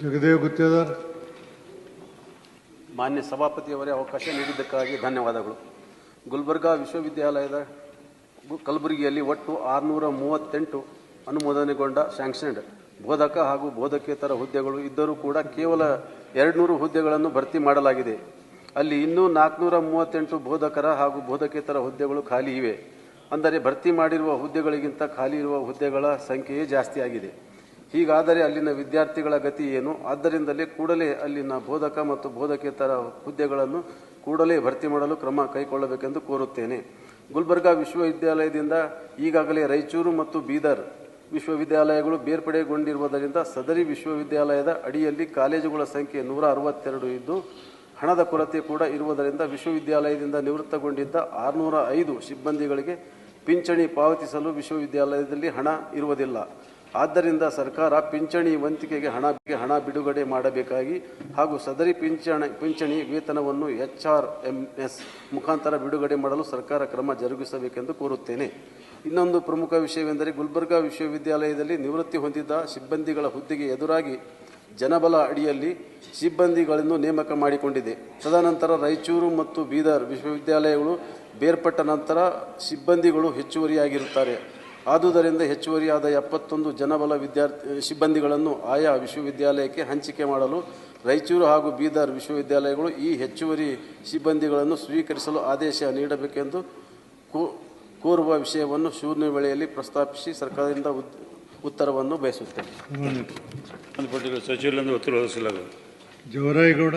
ಜಗದೇವ್ ಗುತ್ತೇದಾರ್. ಮಾನ್ಯ ಸಭಾಪತಿಯವರೇ ಅವಕಾಶ ನೀಡಿದ್ದಕ್ಕಾಗಿ ಧನ್ಯವಾದಗಳು. ಗುಲ್ಬರ್ಗಾ ವಿಶ್ವವಿದ್ಯಾಲಯದ ಕಲಬುರಗಿಯಲ್ಲಿ ಒಟ್ಟು ಆರುನೂರ ಮೂವತ್ತೆಂಟು ಅನುಮೋದನೆಗೊಂಡ ಸ್ಯಾಂಕ್ಷನ್ಡ್ ಬೋಧಕ ಹಾಗೂ ಬೋಧಕೇತರ ಹುದ್ದೆಗಳು ಇದ್ದರೂ ಕೂಡ ಕೇವಲ ಎರಡುನೂರು ಹುದ್ದೆಗಳನ್ನು ಭರ್ತಿ ಮಾಡಲಾಗಿದೆ. ಅಲ್ಲಿ ಇನ್ನೂ ನಾಲ್ಕುನೂರ ಮೂವತ್ತೆಂಟು ಬೋಧಕರ ಹಾಗೂ ಬೋಧಕೇತರ ಹುದ್ದೆಗಳು ಖಾಲಿ ಇವೆ. ಅಂದರೆ ಭರ್ತಿ ಮಾಡಿರುವ ಹುದ್ದೆಗಳಿಗಿಂತ ಖಾಲಿ ಇರುವ ಹುದ್ದೆಗಳ ಸಂಖ್ಯೆಯೇ ಜಾಸ್ತಿ ಆಗಿದೆ ಹೀಗಾದರೆ ಅಲ್ಲಿನ ವಿದ್ಯಾರ್ಥಿಗಳ ಗತಿ ಏನು? ಆದ್ದರಿಂದಲೇ ಕೂಡಲೇ ಅಲ್ಲಿನ ಬೋಧಕ ಮತ್ತು ಬೋಧಕೇತರ ಹುದ್ದೆಗಳನ್ನು ಕೂಡಲೇ ಭರ್ತಿ ಮಾಡಲು ಕ್ರಮ ಕೈಗೊಳ್ಳಬೇಕೆಂದು ಕೋರುತ್ತೇನೆ. ಗುಲ್ಬರ್ಗಾ ವಿಶ್ವವಿದ್ಯಾಲಯದಿಂದ ಈಗಾಗಲೇ ರಾಯಚೂರು ಮತ್ತು ಬೀದರ್ ವಿಶ್ವವಿದ್ಯಾಲಯಗಳು ಬೇರ್ಪಡೆಗೊಂಡಿರುವುದರಿಂದ ಸದರಿ ವಿಶ್ವವಿದ್ಯಾಲಯದ ಅಡಿಯಲ್ಲಿ ಕಾಲೇಜುಗಳ ಸಂಖ್ಯೆ ನೂರ ಅರವತ್ತೆರಡು ಇದ್ದು, ಹಣದ ಕೊರತೆ ಕೂಡ ಇರುವುದರಿಂದ ವಿಶ್ವವಿದ್ಯಾಲಯದಿಂದ ನಿವೃತ್ತಗೊಂಡಿದ್ದ ಆರುನೂರ ಐದು ಸಿಬ್ಬಂದಿಗಳಿಗೆ ಪಿಂಚಣಿ ಪಾವತಿಸಲು ವಿಶ್ವವಿದ್ಯಾಲಯದಲ್ಲಿ ಹಣ ಇರುವುದಿಲ್ಲ. ಆದ್ದರಿಂದ ಸರ್ಕಾರ ಪಿಂಚಣಿ ವಂತಿಕೆಗೆ ಹಣ ಹಣ ಬಿಡುಗಡೆ ಮಾಡಬೇಕಾಗಿ ಹಾಗೂ ಸದರಿ ಪಿಂಚಣಿ ಪಿಂಚಣಿ ವೇತನವನ್ನು ಎಚ್ ಆರ್ ಎಂ ಎಸ್ ಮುಖಾಂತರ ಬಿಡುಗಡೆ ಮಾಡಲು ಸರ್ಕಾರ ಕ್ರಮ ಜರುಗಿಸಬೇಕೆಂದು ಕೋರುತ್ತೇನೆ. ಇನ್ನೊಂದು ಪ್ರಮುಖ ವಿಷಯವೆಂದರೆ ಗುಲ್ಬರ್ಗಾ ವಿಶ್ವವಿದ್ಯಾಲಯದಲ್ಲಿ ನಿವೃತ್ತಿ ಹೊಂದಿದ್ದ ಸಿಬ್ಬಂದಿಗಳ ಹುದ್ದೆಗೆ ಎದುರಾಗಿ ಜನಬಲ ಅಡಿಯಲ್ಲಿ ಸಿಬ್ಬಂದಿಗಳನ್ನು ನೇಮಕ ಮಾಡಿಕೊಂಡಿದೆ. ತದನಂತರ ರಾಯಚೂರು ಮತ್ತು ಬೀದರ್ ವಿಶ್ವವಿದ್ಯಾಲಯಗಳು ಬೇರ್ಪಟ್ಟ ನಂತರ ಸಿಬ್ಬಂದಿಗಳು ಹೆಚ್ಚುವರಿಯಾಗಿರುತ್ತಾರೆ. ಆದುದರಿಂದ ಹೆಚ್ಚುವರಿಯಾದ ಎಪ್ಪತ್ತೊಂದು ಜನಬಲ ವಿದ್ಯಾರ್ಥಿ ಸಿಬ್ಬಂದಿಗಳನ್ನು ಆಯಾ ವಿಶ್ವವಿದ್ಯಾಲಯಕ್ಕೆ ಹಂಚಿಕೆ ಮಾಡಲು ರಾಯಚೂರು ಹಾಗೂ ಬೀದರ್ ವಿಶ್ವವಿದ್ಯಾಲಯಗಳು ಈ ಹೆಚ್ಚುವರಿ ಸಿಬ್ಬಂದಿಗಳನ್ನು ಸ್ವೀಕರಿಸಲು ಆದೇಶ ನೀಡಬೇಕೆಂದು ಕೋ- ಕೋರುವ ವಿಷಯವನ್ನು ಶೂನ್ಯ ವೇಳೆಯಲ್ಲಿ ಪ್ರಸ್ತಾಪಿಸಿ ಸರ್ಕಾರದಿಂದ ಉತ್- ಉತ್ತರವನ್ನು ಬಯಸುತ್ತೇನೆ. ಜವರಾಯಗೌಡ